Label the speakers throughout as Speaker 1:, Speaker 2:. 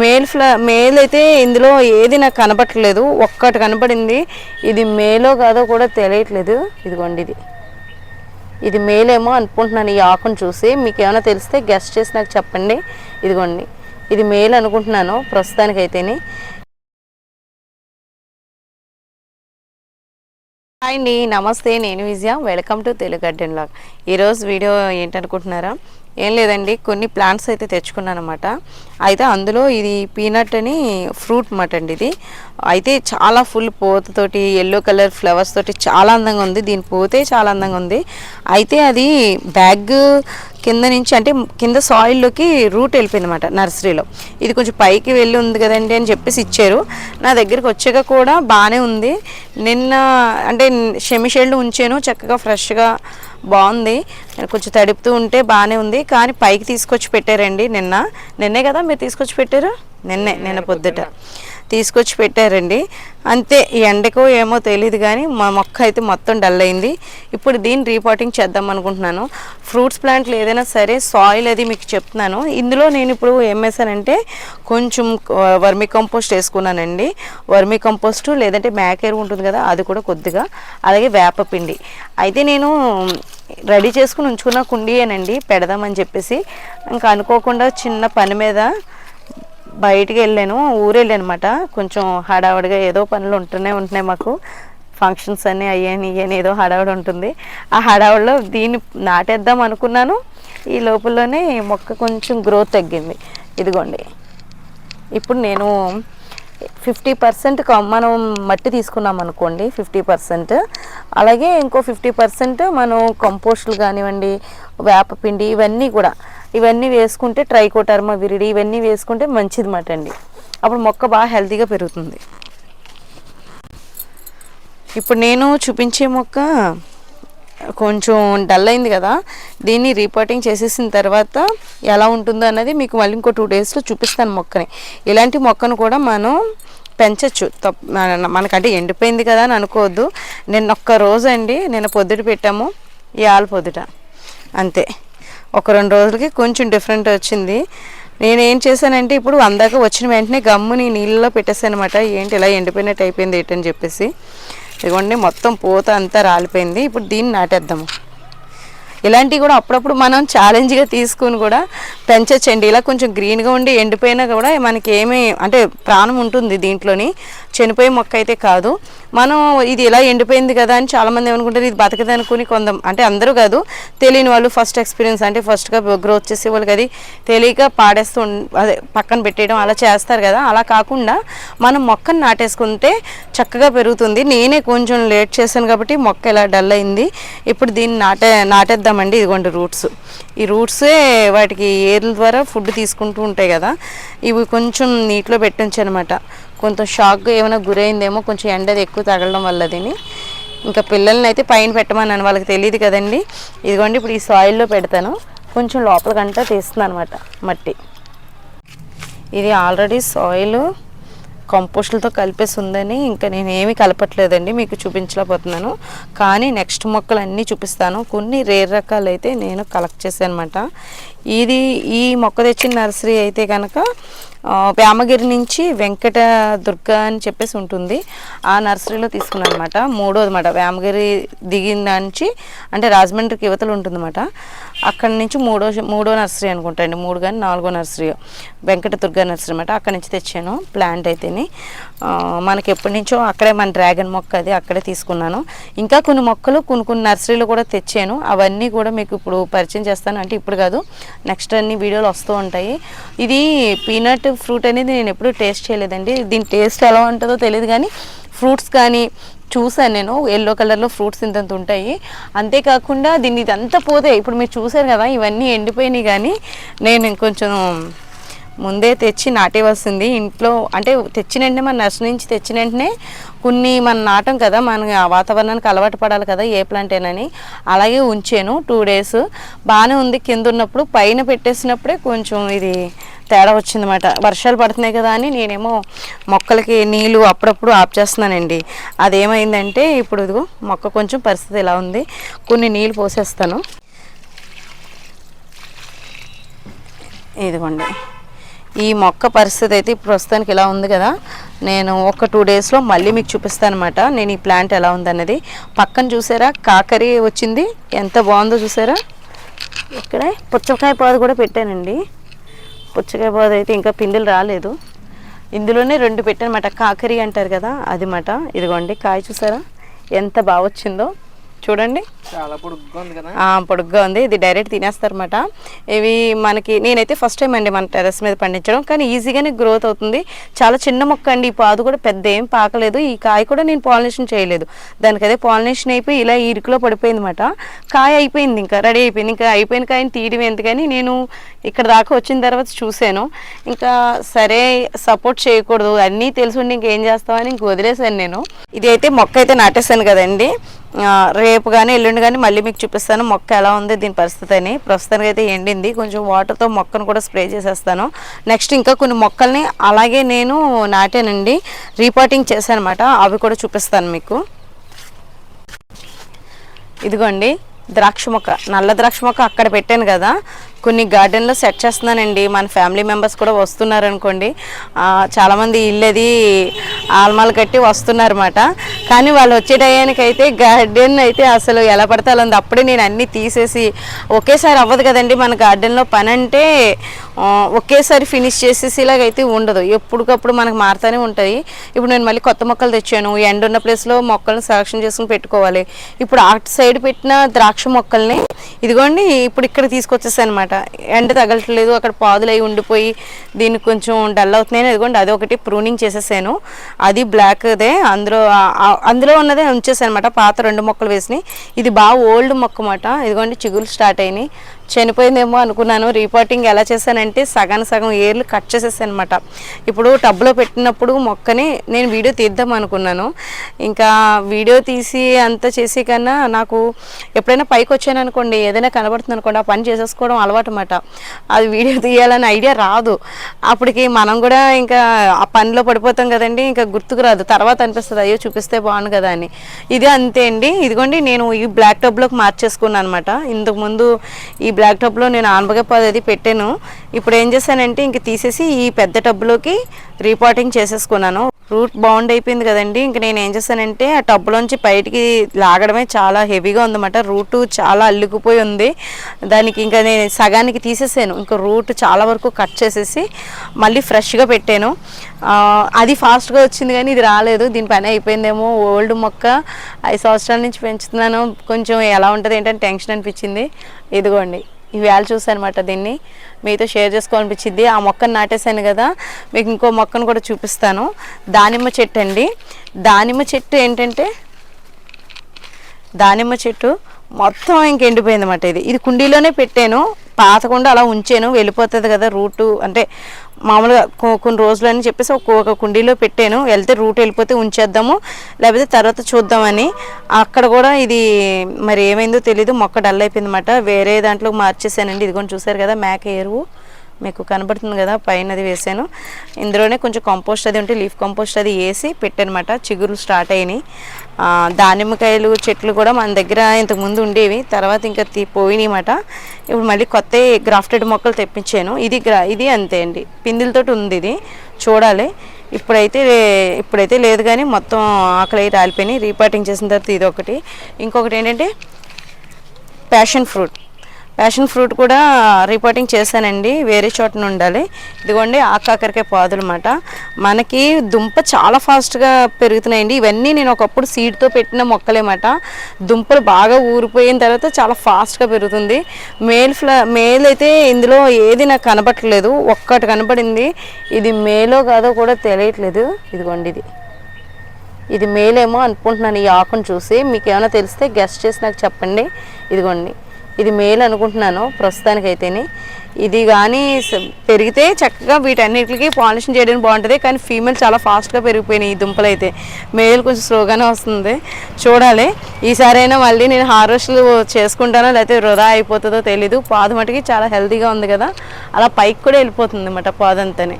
Speaker 1: Male ఫ్లా male అయితే ఇందులో ఏది నాకు కనపట్లేదు ఒక్కటి కనపడింది. ఇది మేలో కాదో కూడా తెలియట్లేదు. ఇదిగోండి ఇది. ఇది మేలేమో అనుకుంటున్నాను ఈ ఆకును చూసి. మీకు ఏమైనా తెలిస్తే గెస్ట్ చేసి నాకు చెప్పండి. ఇదిగోండి. ఇది మేల్ అనుకుంటున్నాను ప్రస్తుతానికైతేని. హాయ్ అండి. నమస్తే. నేను Vijaya. Welcome to Telugu garden log ఈరోజు వీడియో ఏంటనుకుంటున్నారా? ఏం లేదండి కొన్ని ప్లాంట్స్ అయితే తెచ్చుకున్నాను అనమాట అయితే అందులో ఇది పీనట్ అని ఫ్రూట్ మాట అండి ఇది. అయితే చాలా ఫుల్ పూతతోటి ఎల్లో కలర్ ఫ్లవర్స్ తోటి చాలా అందంగా ఉంది. దీని పోతే చాలా అందంగా ఉంది. అయితే అది బ్యాగ్ కింద నుంచి అంటే కింద సాయిల్లోకి రూట్ వెళ్ళిపోయింది అనమాట నర్సరీలో ఇది కొంచెం పైకి వెళ్ళి ఉంది కదండి అని చెప్పేసి ఇచ్చారు. నా దగ్గరికి వచ్చాక కూడా బాగానే ఉంది. నిన్న అంటే షెమిషేళ్ళు ఉంచాను చక్కగా ఫ్రెష్గా బాగుంది. కొంచెం తడుపుతూ ఉంటే బాగానే ఉంది. కానీ పైకి తీసుకొచ్చి పెట్టారండి నిన్న. నిన్నే కదా మీరు తీసుకొచ్చి పెట్టారు? నిన్నే నిన్న పొద్దుట. తీసుకొచ్చి పెట్టారండి. అంతే ఈ ఎండకో ఏమో తెలియదు కానీ మా మొక్క అయితే మొత్తం డల్ అయింది. ఇప్పుడు దీన్ని రీపాటింగ్ చేద్దాం అనుకుంటున్నాను. ఫ్రూట్స్ ప్లాంట్లు ఏదైనా సరే సాయిల్ అది మీకు చెప్తున్నాను. ఇందులో నేను ఇప్పుడు ఏం వేసానంటే కొంచెం వర్మి కంపోస్ట్ వేసుకున్నానండి. వర్మి కంపోస్ట్ లేదంటే మేకేరు ఉంటుంది కదా అది కూడా కొద్దిగా. అలాగే వేపపిండి అయితే నేను రెడీ చేసుకుని ఉంచుకున్న కుండీయేనండి పెడదామని చెప్పేసి. ఇంకా అనుకోకుండా చిన్న పని మీద బయటికి వెళ్ళాను ఊరు వెళ్ళాను అనమాట కొంచెం హడావుడిగా ఏదో పనులు ఉంటూనే ఉంటున్నాయి మాకు. ఫంక్షన్స్ అన్నీ అయ్యాయి అని ఏదో హడావుడి ఉంటుంది. ఆ హడావుడిలో దీన్ని నాటేద్దాం అనుకున్నాను. ఈ లోపలనే మొక్క కొంచెం గ్రోత్ తగ్గింది. ఇదిగోండి. ఇప్పుడు నేను ఫిఫ్టీ పర్సెంట్ మనం మట్టి తీసుకున్నాం అనుకోండి ఫిఫ్టీ పర్సెంట్ అలాగే ఇంకో ఫిఫ్టీ పర్సెంట్ మనం కంపోస్టులు కానివ్వండి వేపపిండి ఇవన్నీ కూడా ఇవన్నీ వేసుకుంటే ట్రైకోటర్మా విరిడి ఇవన్నీ వేసుకుంటే మంచిది మాట అండి. అప్పుడు మొక్క బాగా హెల్తీగా పెరుగుతుంది. ఇప్పుడు నేను చూపించే మొక్క కొంచెం డల్ అయింది కదా దీన్ని రీపోర్టింగ్ చేసేసిన తర్వాత ఎలా ఉంటుందో అన్నది మీకు మళ్ళీ ఇంకో టూ డేస్లో చూపిస్తాను మొక్కని. ఇలాంటి మొక్కను కూడా మనం పెంచవచ్చు తప్ మన- మనకంటే ఎండిపోయింది కదా అని అనుకోవద్దు. నిన్న ఒక్క రోజు అండి నిన్న పొద్దుట పెట్టాము ఇవాళ పొద్దుట. అంతే. ఒక రెండు రోజులకి కొంచెం డిఫరెంట్ వచ్చింది. నేనేం చేశానంటే ఇప్పుడు అందాక వచ్చిన వెంటనే గమ్ముని నీళ్ళలో పెట్టేసాను అనమాట ఏంటి ఇలా ఎండిపోయినట్టు అయిపోయింది ఏంటని చెప్పేసి. ఇదిగోండి మొత్తం పూత అంతా రాలిపోయింది. ఇప్పుడు దీన్ని నాటేద్దాము. ఇలాంటివి కూడా అప్పుడప్పుడు మనం ఛాలెంజ్గా తీసుకుని కూడా పెంచచ్చండి. ఇలా కొంచెం గ్రీన్గా ఉండి ఎండిపోయినా కూడా మనకి ఏమీ అంటే ప్రాణం ఉంటుంది దీంట్లోని. చనిపోయే మొక్క అయితే కాదు. మనం ఇది ఇలా ఎండిపోయింది కదా అని చాలామంది ఏమనుకుంటారు ఇది బతకదు అనుకుని కొందాం అంటే అందరూ కాదు తెలియని వాళ్ళు ఫస్ట్ ఎక్స్పీరియన్స్ అంటే ఫస్ట్గా గ్రోత్ చేసే వాళ్ళకి అది తెలియక పాడేస్తూ అదే పక్కన పెట్టేయడం అలా చేస్తారు కదా. అలా కాకుండా మనం మొక్కను నాటేసుకుంటే చక్కగా పెరుగుతుంది. నేనే కొంచెం లేట్ చేశాను కాబట్టి మొక్క ఇలా డల్ అయింది. ఇప్పుడు దీన్ని నాటే నాటేద్దామండి ఇదిగోండి రూట్స్. ఈ రూట్సే వాటికి ఏర్ల ద్వారా ఫుడ్ తీసుకుంటూ ఉంటాయి కదా ఇవి కొంచెం నీటిలో పెట్టించు అనమాట కొంచెం షాక్గా ఏమైనా గురైందేమో కొంచెం ఎండది ఎక్కువ తగలడం వల్ల దీని ఇంకా పిల్లల్ని అయితే పైన పెట్టమన్నాను వాళ్ళకి తెలియదు కదండి. ఇదిగోండి ఇప్పుడు ఈ సాయిల్లో పెడతాను. కొంచెం లోపలికంటా తీస్తుంది అనమాట మట్టి. ఇది ఆల్రెడీ సాయిల్ కంపోస్టులతో కలిపేసి ఉందని ఇంకా నేను ఏమీ కలపట్లేదండి మీకు చూపించలేకపోతున్నాను. కానీ నెక్స్ట్ మొక్కలు అన్నీ చూపిస్తాను. కొన్ని రేర్ రకాలు అయితే నేను కలెక్ట్ చేశాను అనమాట ఇది ఈ మొక్క తెచ్చిన నర్సరీ అయితే కనుక వేమగిరి నుంచి వెంకట దుర్గ అని చెప్పేసి ఉంటుంది. ఆ నర్సరీలో తీసుకున్నాను అనమాట మూడోది అనమాట వేమగిరి దిగిన నుంచి అంటే రాజమండ్రికి యువతలు ఉంటుందన్నమాట. అక్కడి నుంచి మూడో మూడో నర్సరీ అనుకుంటా అండి. మూడు కానీ నాలుగో నర్సరీ. వెంకట దుర్గ నర్సరీ అనమాట అక్కడి నుంచి తెచ్చాను ప్లాంట్ అయితేని. మనకి ఎప్పటి నుంచో అక్కడే మన డ్రాగన్ మొక్క అది అక్కడే తీసుకున్నాను. ఇంకా కొన్ని మొక్కలు కొన్ని కొన్ని నర్సరీలు కూడా తెచ్చాను. అవన్నీ కూడా మీకు ఇప్పుడు పరిచయం చేస్తాను. అంటే ఇప్పుడు కాదు నెక్స్ట్ అన్ని వీడియోలు వస్తూ ఉంటాయి. ఇది పీనట్ ఫ్రూట్ అనేది నేను ఎప్పుడూ టేస్ట్ చేయలేదండి. దీని టేస్ట్ ఎలా ఉంటుందో తెలియదు కానీ ఫ్రూట్స్ కానీ చూసాను నేను. ఎల్లో కలర్లో ఫ్రూట్స్ ఇంతంత ఉంటాయి. అంతేకాకుండా దీన్ని ఇదంతా పోతే ఇప్పుడు మీరు చూసారు కదా ఇవన్నీ ఎండిపోయినాయి కానీ నేను ఇంకొంచెం ముందే తెచ్చి నాటేవలసింది. ఇంట్లో అంటే తెచ్చిన వెంటనే మన నర్సరీ నుంచి తెచ్చిన వెంటనే కొన్ని మనం నాటం కదా మన ఆ వాతావరణానికి అలవాటు పడాలి కదా ఏ ప్లాంటేనని అలాగే ఉంచాను టూ డేస్. బాగానే ఉంది కింద ఉన్నప్పుడు పైన పెట్టేసినప్పుడే కొంచెం ఇది తేడా వచ్చిందన్నమాట. వర్షాలు పడుతున్నాయి కదా అని నేనేమో మొక్కలకి నీళ్ళు అప్పుడప్పుడు ఆఫ్ చేస్తున్నానండి. అదేమైందంటే ఇప్పుడు ఇదిగో మొక్క కొంచెం పరిస్థితి ఇలా ఉంది. కొన్ని నీళ్ళు పోసేస్తాను. ఇదిగోండి. ఈ మొక్క పరిస్థితి అయితే ప్రస్తుతానికి ఇలా ఉంది కదా. నేను ఒక టూ డేస్లో మళ్ళీ మీకు చూపిస్తాను అనమాట నేను ఈ ప్లాంట్ ఎలా ఉందన్నది. పక్కన చూసారా? కాకరీ వచ్చింది. ఎంత బాగుందో చూసారా? ఇక్కడే పుచ్చకాయ పాదు కూడా పెట్టానండి. పుచ్చకాయ పాదు అయితే ఇంకా పిందులు రాలేదు. ఇందులోనే రెండు పెట్టానమాట. కాకరీ అంటారు కదా అది మాట ఇదిగోండి కాయ చూసారా? ఎంత బాగా వచ్చిందో. చూడండి.
Speaker 2: చాలా పొడుగ్గా ఉంది కదా?
Speaker 1: ఆ, పొడుగ్గా ఉంది. ఇది డైరెక్ట్ తినేస్తారన్నమాట. ఇవి మనకి నేనైతే ఫస్ట్ టైం అండి మన టెర్రస్ మీద పండించడం. కానీ ఈజీగానే గ్రోత్ అవుతుంది. చాలా చిన్న మొక్క అండి. ఈ పాదు కూడా పెద్ద ఏం పాకలేదు. ఈ కాయ కూడా నేను పాలినేషన్ చేయలేదు. దానికి అదే పాలినేషన్ అయిపోయి ఇలా ఇరుకులో పడిపోయింది అనమాట కాయ అయిపోయింది ఇంకా రెడీ అయిపోయింది. ఇంకా అయిపోయిన కాయని తీయడం ఎందుకని నేను ఇక్కడ దాకా వచ్చిన తర్వాత చూశాను. ఇంకా సరే సపోర్ట్ చేయకూడదు. అన్నీ తెలుసుండి ఇంకేం చేస్తామని ఇంక వదిలేసాను నేను. ఇది అయితే మొక్క అయితే నాటేశాను కదండి. రేపు కానీ ఎల్లుండి కానీ మళ్ళీ మీకు చూపిస్తాను మొక్క ఎలా ఉంది దీని పరిస్థితి అని. ప్రస్తుతానికి అయితే ఎండింది. కొంచెం వాటర్తో మొక్కను కూడా స్ప్రే చేసేస్తాను. నెక్స్ట్ ఇంకా కొన్ని మొక్కల్ని అలాగే నేను నాటానండి. రీపాటింగ్ చేశానమాట. అవి కూడా చూపిస్తాను మీకు. ఇదిగోండి ద్రాక్ష మొక్క. నల్ల ద్రాక్ష మొక్క అక్కడ పెట్టాను కదా. కొన్ని గార్డెన్లో సెట్ చేస్తున్నానండి. మన ఫ్యామిలీ మెంబర్స్ కూడా వస్తున్నారు అనుకోండి చాలామంది ఇల్లది ఆల్మాలు కట్టి వస్తున్నారు అనమాట కానీ వాళ్ళు వచ్చే టయానికి అయితే గార్డెన్ అయితే అసలు ఎలా పడితే అలా ఉంది. అప్పుడే నేను అన్నీ తీసేసి ఒకేసారి అవ్వదు కదండి మన గార్డెన్లో పని అంటే ఒకేసారి ఫినిష్ చేసేసి ఇలాగైతే ఉండదు. ఎప్పటికప్పుడు మనకు మారుతూనే ఉంటుంది ఇప్పుడు నేను మళ్ళీ కొత్త మొక్కలు తెచ్చాను. ఎండ ఉన్న ప్లేస్లో మొక్కలను సెలక్షన్ చేసుకుని పెట్టుకోవాలి. ఇప్పుడు అటు సైడ్ పెట్టిన ద్రాక్ష మొక్కల్ని ఇదిగోండి ఇప్పుడు ఇక్కడ తీసుకొచ్చేసాను అనమాట ఎండ తగలట్లేదు అక్కడ పాదులు అయి ఉండిపోయి దీనికి కొంచెం డల్ అవుతున్నాయి ఇదిగోండి అది ఒకటి ప్రూనింగ్ చేసేసాను. అది బ్లాక్దే. అందులో అందులో ఉన్నదే ఉంచేసాను అనమాట పాత రెండు మొక్కలు వేసినాయి. ఇది బాగా ఓల్డ్ మొక్క మాట ఇదిగోండి చిగులు స్టార్ట్ అయినాయి. చనిపోయిందేమో అనుకున్నాను. రీపాటింగ్ ఎలా చేశానంటే సగం సగం ఏర్లు కట్ చేసేసాను అనమాట ఇప్పుడు టబ్లో పెట్టినప్పుడు మొక్కని నేను వీడియో తీద్దాం అనుకున్నాను. ఇంకా వీడియో తీసి అంత చేసే కన్నా నాకు ఎప్పుడైనా పైకి వచ్చాను అనుకోండి ఏదైనా కనబడుతుంది అనుకోండి ఆ పని చేసేసుకోవడం అలవాటు అనమాట అది వీడియో తీయాలని ఐడియా రాదు. అప్పటికి మనం కూడా ఇంకా ఆ పనిలో పడిపోతాం కదండి ఇంకా గుర్తుకు రాదు. తర్వాత అనిపిస్తుంది అయ్యో చూపిస్తే బాగుండు కదా అని. ఇది అంతే అండి. ఇదిగోండి నేను ఈ బ్లాక్ టబ్లోకి మార్చేసుకున్నాను అనమాట ఇంతకుముందు ఈ బ్లాక్ టబ్లో నేను ఆనపకాయ అది పెట్టాను. ఇప్పుడు ఏం చేశానంటే ఇంక తీసేసి ఈ పెద్ద టబ్లోకి రీపాటింగ్ చేసేసుకున్నాను. రూట్ బౌండ్ అయిపోయింది కదండి. ఇంక నేను ఏం చేశానంటే ఆ టబ్లోంచి బయటికి లాగడమే చాలా హెవీగా ఉందన్నమాట. రూట్ చాలా అల్లుకుపోయి ఉంది. దానికి ఇంకా నేను సగానికి తీసేసాను. ఇంకా రూట్ చాలా వరకు కట్ చేసేసి మళ్ళీ ఫ్రెష్గా పెట్టాను. అది ఫాస్ట్గా వచ్చింది కానీ ఇది రాలేదు. దీని పని అయిపోయిందేమో ఓల్డ్ మొక్క. ఐదు సంవత్సరాల నుంచి పెంచుతున్నాను. కొంచెం ఎలా ఉంటుంది ఏంటంటే టెన్షన్ అనిపించింది. ఇదిగోండి. ఈ వేళ చూసానమాట దీన్ని. మీతో షేర్ చేసుకోవాలనిపించింది. ఆ మొక్కను నాటేశాను కదా. మీకు ఇంకో మొక్కను కూడా చూపిస్తాను. దానిమ్మ చెట్టు అండి. దానిమ్మ చెట్టు ఏంటంటే దానిమ్మ చెట్టు మొత్తం ఇంక ఎండిపోయింది అన్నమాట ఇది. ఇది కుండీలోనే పెట్టాను. పాతకుండా అలా ఉంచాను వెళ్ళిపోతుంది కదా రూటు. అంటే మామూలుగా కొన్ని రోజులు అని చెప్పేసి ఒక కుండీలో పెట్టాను. వెళ్తే రూట్ వెళ్ళిపోతే ఉంచేద్దాము లేకపోతే తర్వాత చూద్దామని. అక్కడ కూడా ఇది మరి ఏమైందో తెలీదు మొక్క డల్ అయిపోయింది అనమాట వేరే దాంట్లో మార్చేసానండి ఇదిగోని చూసారు కదా మేక ఎరువు. మీకు కనబడుతుంది కదా పైన అది వేసాను ఇందులోనే కొంచెం కంపోస్ట్ అది ఉంటే లీఫ్ కంపోస్ట్ అది వేసి పెట్టానమాట చిగురులు స్టార్ట్ అయినాయి. దానిమ్మకాయలు చెట్లు కూడా మన దగ్గర ఇంతకుముందు ఉండేవి. తర్వాత ఇంకా తీ పోయినాయన్నమాట ఇప్పుడు మళ్ళీ కొత్త గ్రాఫ్టెడ్ మొక్కలు తెప్పించాను. ఇది గ్రా ఇది అంతే అండి. పిందులతోటి ఉంది ఇది. చూడాలి. ఇప్పుడైతే ఇప్పుడైతే లేదు కానీ మొత్తం ఆకలి అయి రాలిపోయినాయి. రీపాటింగ్ చేసిన తర్వాత ఇది ఒకటి. ఇంకొకటి ఏంటంటే ప్యాషన్ ఫ్రూట్. ప్యాషన్ ఫ్రూట్ కూడా రిపోర్టింగ్ చేశానండి. వేరే చోట ఉండాలి ఇదిగోండి ఆకాకరకాయ పాదులు అన్నమాట మనకి దుంప చాలా ఫాస్ట్గా పెరుగుతున్నాయండి. ఇవన్నీ నేను ఒకప్పుడు సీడ్తో పెట్టిన మొక్కలేమాట. దుంపలు బాగా ఊరిపోయిన తర్వాత చాలా ఫాస్ట్గా పెరుగుతుంది. మేల్ ఫ్ల మేల్ అయితే ఇందులో ఏది నాకు కనబట్టలేదు. ఒక్కటి కనబడింది. ఇది మేలో కాదో కూడా తెలియట్లేదు. ఇదిగోండి ఇది. ఇది మేలేమో అనుకుంటున్నాను ఈ ఆకును చూసి. మీకు ఏమైనా తెలిస్తే గెస్ట్ చేసి నాకు చెప్పండి. ఇదిగోండి. ఇది మేలు అనుకుంటున్నాను ప్రస్తుతానికైతేనే. ఇది కానీ పెరిగితే చక్కగా వీటన్నిటికి పాలిషన్ చేయడానికి బాగుంటుంది కానీ ఫీమేల్ చాలా ఫాస్ట్గా పెరిగిపోయినాయి ఈ దుంపలు అయితే మేల్ కొంచెం స్లోగానే వస్తుంది. చూడాలి. ఈసారైనా మళ్ళీ నేను హార్వెస్ట్లు చేసుకుంటానో లేకపోతే వృధా అయిపోతుందో తెలీదు. పాదు మటుకి చాలా హెల్తీగా ఉంది కదా. అలా పైకి కూడా వెళ్ళిపోతుంది అన్నమాట పాదంతనే.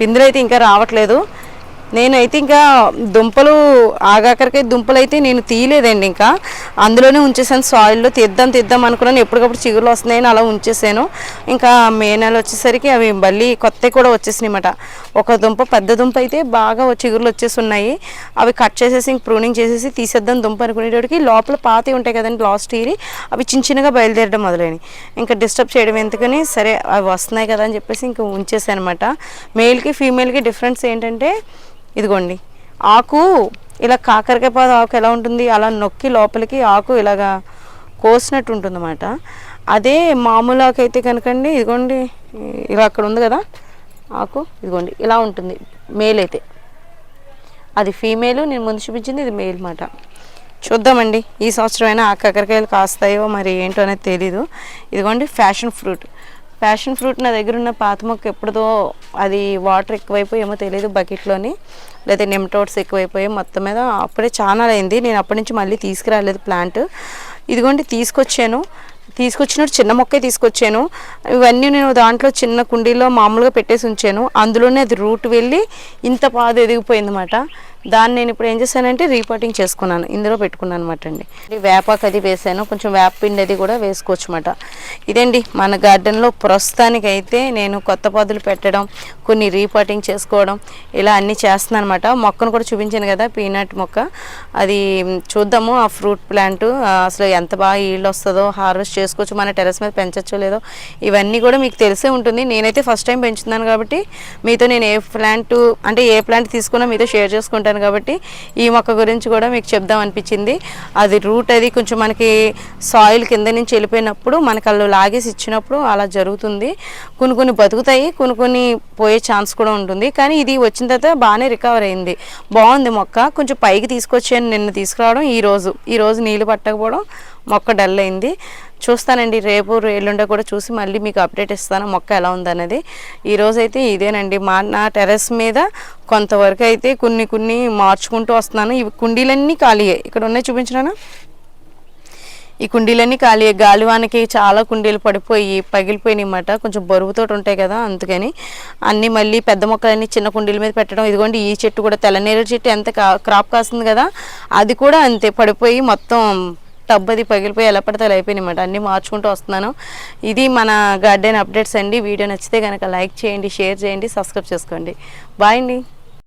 Speaker 1: పిందులు అయితే ఇంకా రావట్లేదు. నేనైతే ఇంకా దుంపలు ఆగాకరికై దుంపలు అయితే నేను తీయలేదండి ఇంకా. అందులోనే ఉంచేసాను సాయిల్లో తీద్దాం తీద్దాం అనుకున్నాను. ఎప్పటికప్పుడు చిగురులు వస్తున్నాయని అలా ఉంచేసాను. ఇంకా మే నెల వచ్చేసరికి అవి మళ్ళీ కొత్తవి కూడా వచ్చేసినాయి అన్నమాట. ఒక దుంప పెద్ద దుంప అయితే బాగా చిగురులు వచ్చేసి ఉన్నాయి అవి కట్ చేసేసి ఇంక ప్రూనింగ్ చేసేసి తీసేద్దాం దుంప అనుకునేటోడికి. లోపల పాతి ఉంటాయి కదండి లాస్ట్ ఇయర్ అవి చిన్న చిన్నగా బయలుదేరడం మొదలైనవి. ఇంకా డిస్టర్బ్ చేయడం ఎందుకని సరే అవి వస్తున్నాయి కదా అని చెప్పేసి ఇంకా ఉంచేసాను అనమాట మేల్కి ఫీమేల్కి డిఫరెన్స్ ఏంటంటే ఇదిగోండి ఆకు ఇలా కాకరకాయ పాదు ఆకు ఎలా ఉంటుంది అలా నొక్కి లోపలికి ఆకు ఇలాగా కోసినట్టు ఉంటుందన్నమాట అదే మామూలు ఆకు అయితే కనుకండి ఇదిగోండి ఇలా అక్కడ ఉంది కదా ఆకు ఇదిగోండి ఇలా ఉంటుంది మేల్ అయితే. అది ఫీమేల్ నేను ముందు చూపించింది ఇది మేల్ మాట. చూద్దామండి ఈ సంవత్సరం అయినా ఆ కాకరకాయలు కాస్తాయో మరి ఏంటో అనేది తెలీదు. ఇదిగోండి ఫ్యాషన్ ఫ్రూట్. ప్యాషన్ ఫ్రూట్ నా దగ్గర ఉన్న పాత మొక్క ఎప్పుడుదో అది వాటర్ ఎక్కువైపోయి ఏమో తెలియదు బకెట్లోని లేదా నిమ్టోట్స్ ఎక్కువైపోయి మొత్తం మీద అప్పుడే చాలా అయింది. నేను అప్పటి నుంచి మళ్ళీ తీసుకురాలేదు ప్లాంట్ ఇదిగోండి తీసుకొచ్చాను. తీసుకొచ్చినప్పుడు చిన్న మొక్కే తీసుకొచ్చాను. ఇవన్నీ నేను దాంట్లో చిన్న కుండీలో మామూలుగా పెట్టేసి ఉంచాను. అందులోనే అది రూట్ వెళ్ళి ఇంత పాదు ఎదిగిపోయిందన్నమాట. దాన్ని నేను ఇప్పుడు ఏం చేశానంటే రీపోటింగ్ చేసుకున్నాను. ఇందులో పెట్టుకున్నాను అనమాట అండి. వేపాకు అది వేసాను. కొంచెం వేప పిండి అది కూడా వేసుకోవచ్చు అనమాట ఇదండి మన గార్డెన్లో ప్రస్తుతానికి అయితే నేను కొత్త పాదులు పెట్టడం కొన్ని రీపోటింగ్ చేసుకోవడం ఇలా అన్నీ చేస్తున్నాను అనమాట మొక్కను కూడా చూపించాను కదా పీనట్ మొక్క. అది చూద్దాము ఆ ఫ్రూట్ ప్లాంట్ అసలు ఎంత బాగా ఈల్డ్ వస్తుందో హార్వెస్ట్ చేసుకోవచ్చు మన టెరస్ మీద పెంచచ్చో లేదో ఇవన్నీ కూడా మీకు తెలిసే ఉంటుంది. నేనైతే ఫస్ట్ టైం పెంచుతున్నాను కాబట్టి మీతో నేను ఏ ప్లాంట్ అంటే ఏ ప్లాంట్ తీసుకున్నా మీతో షేర్ చేసుకుంటాను. కాబట్టి ఈ మొక్క గురించి కూడా మీకు చెప్దాం అనిపించింది. అది రూట్ అది కొంచెం మనకి సాయిల్ కింద నుంచి వెళ్ళిపోయినప్పుడు మనకి వాళ్ళు లాగేసి ఇచ్చినప్పుడు అలా జరుగుతుంది. కొన్ని కొన్ని బతుకుతాయి కొన్ని కొన్ని పోయే ఛాన్స్ కూడా ఉంటుంది. కానీ ఇది వచ్చిన తర్వాత బాగానే రికవర్ అయింది. బాగుంది మొక్క. కొంచెం పైకి తీసుకొచ్చాను నిన్న తీసుకురావడం ఈరోజు ఈరోజు ఈ రోజు నీళ్ళు పట్టకపోవడం మొక్క డల్ అయింది. చూస్తానండి. రేపు ఎల్లుండో కూడా చూసి మళ్ళీ మీకు అప్డేట్ ఇస్తాను. మొక్క ఎలా ఉందన్నది ఈరోజు అయితే ఇదేనండి. మా నా టెర్రస్ మీద కొంతవరకు అయితే కొన్ని కొన్ని మార్చుకుంటూ వస్తున్నాను. ఇవి కుండీలన్నీ ఖాళీయే. ఇక్కడ ఉన్నాయి చూపించినానా ఈ కుండీలన్నీ ఖాళీ గాలివానకి చాలా కుండీలు పడిపోయి పగిలిపోయినాయి అన్నమాట. కొంచెం బరువుతో ఉంటాయి కదా అందుకని. అన్నీ మళ్ళీ పెద్ద మొక్కలన్నీ చిన్న కుండీల మీద పెట్టడం. ఇదిగోండి ఈ చెట్టు కూడా తెల్లనేరు చెట్టు. ఎంత కా- క్రాప్ కాస్తుంది కదా అది కూడా అంతే. పడిపోయి మొత్తం టబ్ పగిలిపోయి ఎలా పడితే అలా అయిపోయినాయి అన్నమాట అన్నీ మార్చుకుంటూ వస్తున్నాను. ఇది మన గార్డెన్ అప్డేట్స్ అండి. వీడియో నచ్చితే కనుక లైక్ చేయండి షేర్ చేయండి సబ్స్క్రైబ్ చేసుకోండి. బాయ్ అండి.